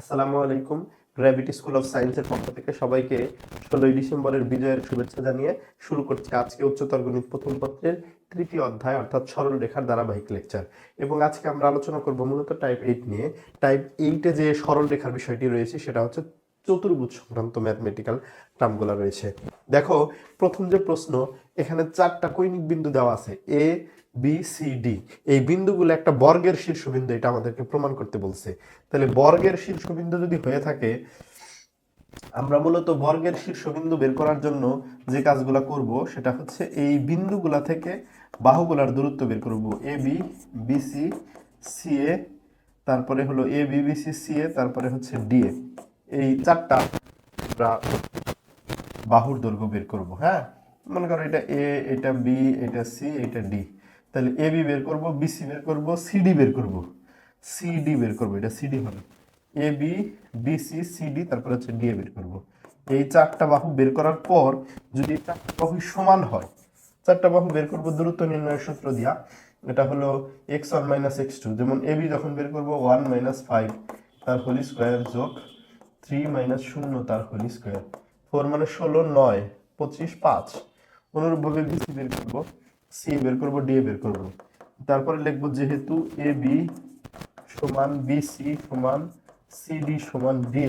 আসসালামু আলাইকুম gravity school of সায়েন্সের পক্ষ থেকে সবাইকে ষোলোই ডিসেম্বরের বিজয়ের শুভেচ্ছা জানিয়ে শুরু করছে আজকে উচ্চতর গণিত প্রথম পত্রের তৃতীয় অধ্যায়, অর্থাৎ সরল রেখার ধারাবাহিক লেকচার এবং আজকে আমরা আলোচনা করব মূলত টাইপ এইট নিয়ে। টাইপ এইটে যে সরল রেখার বিষয়টি রয়েছে, সেটা হচ্ছে চতুর্ভুজ সংক্রান্ত ম্যাথমেটিক্যাল টার্মগুলো রয়েছে। দেখো, প্রথম যে প্রশ্ন, এখানে চারটা কৈনিক বিন্দু দেওয়া আছে এ বি সি ডি এই বিন্দুগুলো একটা বর্গের শীর্ষবিন্দু, এটা আমাদেরকে প্রমাণ করতে বলছে। তাহলে বর্গের শীর্ষবিন্দু যদি হয়ে থাকে, আমরা মূলত বর্গের শীর্ষবিন্দু বের করার জন্য যে কাজগুলো করব, সেটা হচ্ছে এই বিন্দুগুলা থেকে বাহুগুলার দূরত্ব বের করব। A B BC C A তারপরে হলো A B BC C A তারপরে হচ্ছে ডি এ এই চারটা আমরা বাহুর দৈর্ঘ্য বের করব হ্যাঁ? মনে করো এটা এ এটা বি এটা সি এটা ডি তাহলে এ বি বের করব বিসি বের করব সিডি বের করব। সিডি বের করব, এটা সিডি হবে। এ বি বিসি সিডি তারপর হচ্ছে ডি এ বের করব। এই চারটা বাহু বের করার পর যদি চারটা বাহু সমান হয়, চারটা বাহু বের করব দূরত্ব নির্ণয়ের সূত্র দিয়া। এটা হলো X one minus X two যেমন এ বি যখন বের করব ওয়ান মাইনাস ফাইভ তার হোলি স্কোয়ার যোগ থ্রি মাইনাস শূন্য, তার হোলি স্কোয়ার ফোর মানে ষোলো, নয়, পঁচিশ, পাঁচ। অনুরূপভাবে বিসি বের করব। সি বের করব, ডি বের করব। তারপরে লিখব যেহেতু এ বি সমান বিসি সমান সিডি সমান ডি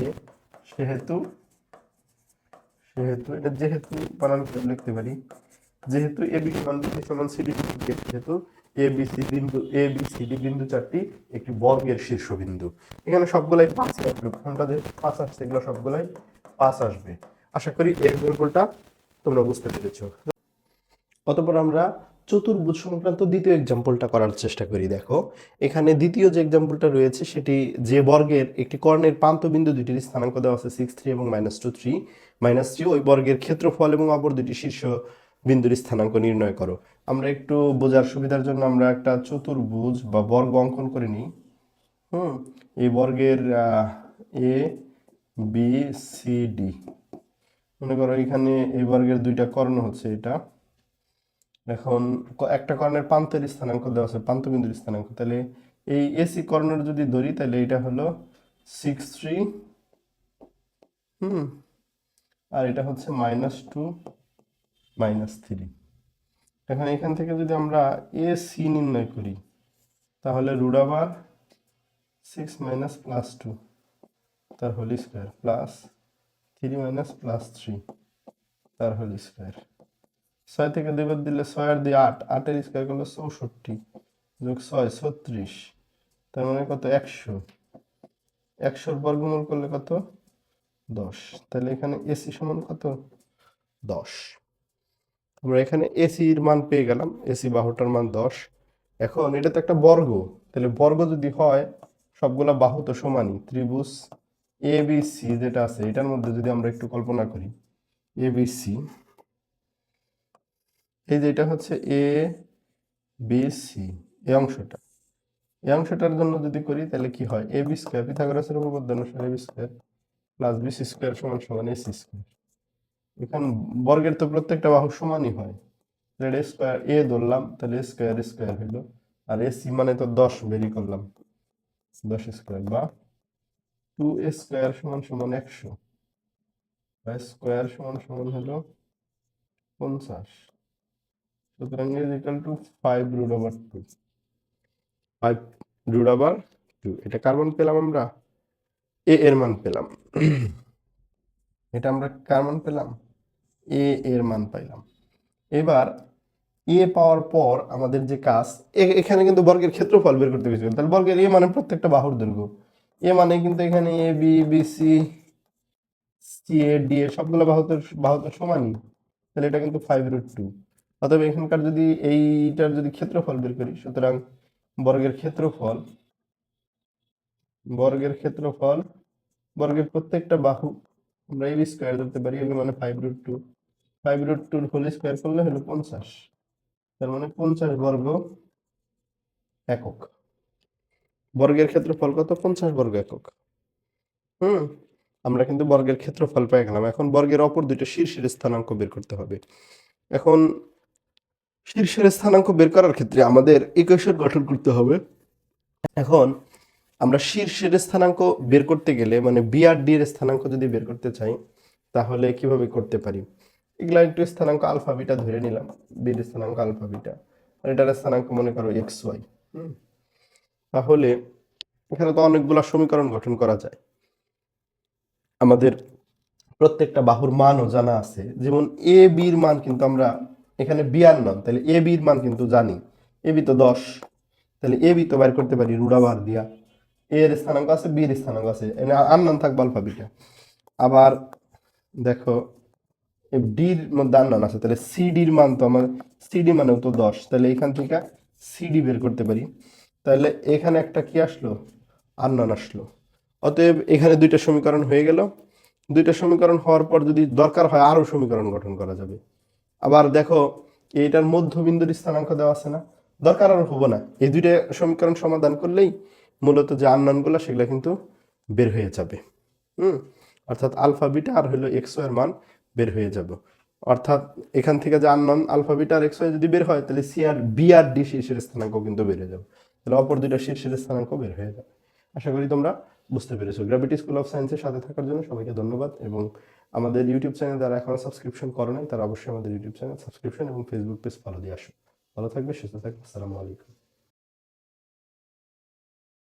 সেহেতু সেহেতু, এটা যেহেতু বানান করে লিখতে পারি। যেহেতু এ বি সমান বিসি সমান সিডি যেহেতু এ বি সি বিন্দু, এ বি সি ডি বিন্দু চারটি একটি বর্গের শীর্ষবিন্দু। এখানে সবগুলাই পাঁচ আসবে কোনটা যেহেতু পাঁচ আসছে, এগুলো সবগুলাই পাঁচ আসবে। আশা করি এর গল্পটা তোমরা বুঝতে পেরেছ। অতপর আমরা চতুর্ভুজ সংক্রান্ত দ্বিতীয় এক্সাম্পলটা করার চেষ্টা করি, দেখো। এখানে দ্বিতীয় যে এক্সাম্পলটা রয়েছে, সেটি যে বর্গের একটি কর্ণের প্রান্তবিন্দু দুটির স্থানাঙ্ক দেওয়া আছে সিক্স থ্রি এবং minus two three minus three ওই বর্গের ক্ষেত্রফল এবং অপর দুটি শীর্ষ বিন্দুর স্থানাঙ্ক নির্ণয় করো। আমরা একটু বোঝার সুবিধার জন্য আমরা একটা চতুর্ভুজ বা বর্গ অঙ্কন করে নিই। হুম, এই বর্গের এ বি সি ডি মনে করো এখানে এই বর্গের দুইটা কর্ণ হচ্ছে এটা। এখন একটা কর্ণের প্রান্তের স্থানাঙ্ক দেওয়া আছে, প্রান্তবিন্দুর স্থানাঙ্ক। তাহলে এই এসি কর্ণের যদি ধরি, তাহলে এটা হলো সিক্স থ্রি হুম, আর এটা হচ্ছে মাইনাস টু মাইনাস থ্রি এখন এখান থেকে যদি আমরা এ সি নির্ণয় করি, তাহলে রুট আবার সিক্স মাইনাস প্লাস টু তার whole square plus three minus plus three তার হোলি স্কোয়ার ছয় থেকে দুই বাদ দিলে ছয় আর দিয়ে আট। আটের স্কোয়ার করলে চৌষট্টি যোগ ছয়, ছত্রিশ। তার মানে কত? একশো। একশোর বর্গমূল করলে কত? দশ। তাহলে এখানে এসি সমান কত? দশ। আমরা এখানে এসির মান পেয়ে গেলাম। এসি বাহুটার মান দশ। এখন এটা তো একটা বর্গ। তাহলে বর্গ যদি হয়, সবগুলা বাহু তো সমানই। ত্রিভুজ এ বি সি যেটা আছে, এটার মধ্যে যদি আমরা একটু কল্পনা করি এ বি সি এই যে এটা হচ্ছে এ বি সি এই অংশটা। এই অংশটার জন্য যদি করি, তাহলে কি হয়? এ বি স্কোয়ার পিথাগোরাসের উপপাদ্য অনুসারে B square plus B C square সমান সমান এ সি স্কোয়ার এখন বর্গের তো প্রত্যেকটা বাহু সমানই হয়। তাহলে স্কোয়ার এ ধরলাম, তাহলে স্কোয়ার স্কোয়ার হইল। আর এসি মানে তো দশ, বেরি করলাম। দশ স্কোয়ার বা টু এ স্কোয়ার সমান সমান একশো। স্কোয়ার সমান সমান হলো পঞ্চাশ। সুতরাং is equal to five root over two five root over two এটা কার মান পেলাম আমরা? এ এর মান পেলাম। এটা আমরা কার মান পেলাম? এ এর মান পাইলাম। এবার এ পাওয়ার পর আমাদের যে কাজ এখানে কিন্তু বর্গের ক্ষেত্রফল বের করতে গেছিল তাহলে বর্গের এ মানে প্রত্যেকটা বাহুর দৈর্ঘ্য। এ মানে কিন্তু এখানে A B B C C A D A সবগুলো বাহু তো বাহু তো সমানই। তাহলে এটা কিন্তু ফাইভ রুট টু অতএব এখানকার যদি এইটার যদি ক্ষেত্রফল বের করি, সুতরাং বর্গের ক্ষেত্রফল বর্গের ক্ষেত্রফল, বর্গের প্রত্যেকটা বাহু আমরা এই স্কোয়ার ধরতে পারি এগুলো মানে five root two five root টুর হোল স্কোয়ার করলে হলো পঞ্চাশ। তার মানে পঞ্চাশ বর্গ একক। বর্গের ক্ষেত্রফল কত? পঞ্চাশ বর্গ একক। হুম, আমরা কিন্তু বর্গের ক্ষেত্রফল পেয়ে গেলাম। এখন বর্গের অপর দুটো শীর্ষের স্থানাঙ্ক বের করতে হবে। এখন শীর্ষের স্থানাঙ্ক বের করার ক্ষেত্রে আমাদের ইকুয়েশন গঠন করতে হবে। এখন আমরা শীর্ষের স্থানাঙ্ক বের করতে গেলে মানে বিআরডি এর স্থানাঙ্ক যদি বের করতে চাই, তাহলে কীভাবে করতে পারি? এগুলা একটু স্থানাঙ্ক আলফা, বিটা ধরে নিলাম। বির স্থানাঙ্ক আলফা, বিটা। আর এটার স্থানাঙ্ক মনে করো এক্স ওয়াই তাহলে এখানে তো অনেকগুলা সমীকরণ গঠন করা যায়। আমাদের প্রত্যেকটা বাহুর মানও জানা আছে। যেমন এ বির মান কিন্তু আমরা এখানে বিয়ার নাম, তাহলে এ বির মান কিন্তু জানি। এ বি তো দশ। তাহলে এ বি তো বের করতে পারি রুডাবার দিয়া। এর স্থানাঙ্ক আছে বি এর স্থানাঙ্ক আছে। আর নাম থাকবে আলফা বিটা আবার দেখো ডির মধ্যে আননান আছে। তাহলে সিডির মান তো আমার সিডি মানেও তো দশ। তাহলে এখান থেকে সিডি বের করতে পারি। তাহলে এখানে একটা কি আসলো? আননান আসলো। অতএব এখানে দুইটা সমীকরণ হয়ে গেল। দুইটা সমীকরণ হওয়ার পর যদি দরকার হয় আরও সমীকরণ গঠন করা যাবে। আবার দেখো, এইটার মধ্যবিন্দুর স্থানাঙ্ক দেওয়া আছে না? দরকার আর হব না। এই দুইটা সমীকরণ সমাধান করলেই মূলত যে আননানগুলো, সেগুলো কিন্তু বের হয়ে যাবে। হুম? অর্থাৎ আলফা বিটা আর হলো এক্সের মান বের হয়ে যাবে। অর্থাৎ এখান থেকে যে আননন, আলফা বিটা আর এক্স যদি বের হয়, তাহলে সি আর বি আর ডি শীর্ষের স্থানাঙ্ক কিন্তু বেড়ে যাবে। তাহলে অপর দুইটা শীর্ষের স্থানাঙ্ক বের হয়ে যাবে। আশা করি তোমরা বুঝতে পেরেছ। গ্র্যাভিটি স্কুল অফ সায়েন্সের সাথে থাকার জন্য সবাইকে ধন্যবাদ এবং আমাদের ইউটিউব চ্যানেল যারা এখনও সাবস্ক্রিপশন করো নাই, তারা অবশ্যই আমাদের ইউটিউব চ্যানেল সাবস্ক্রিপশন এবং ফেসবুক পেজ ফলো দিয়ে আসো। ভালো থাকবে, সুস্থ থাকবে, আসসালামু আলাইকুম।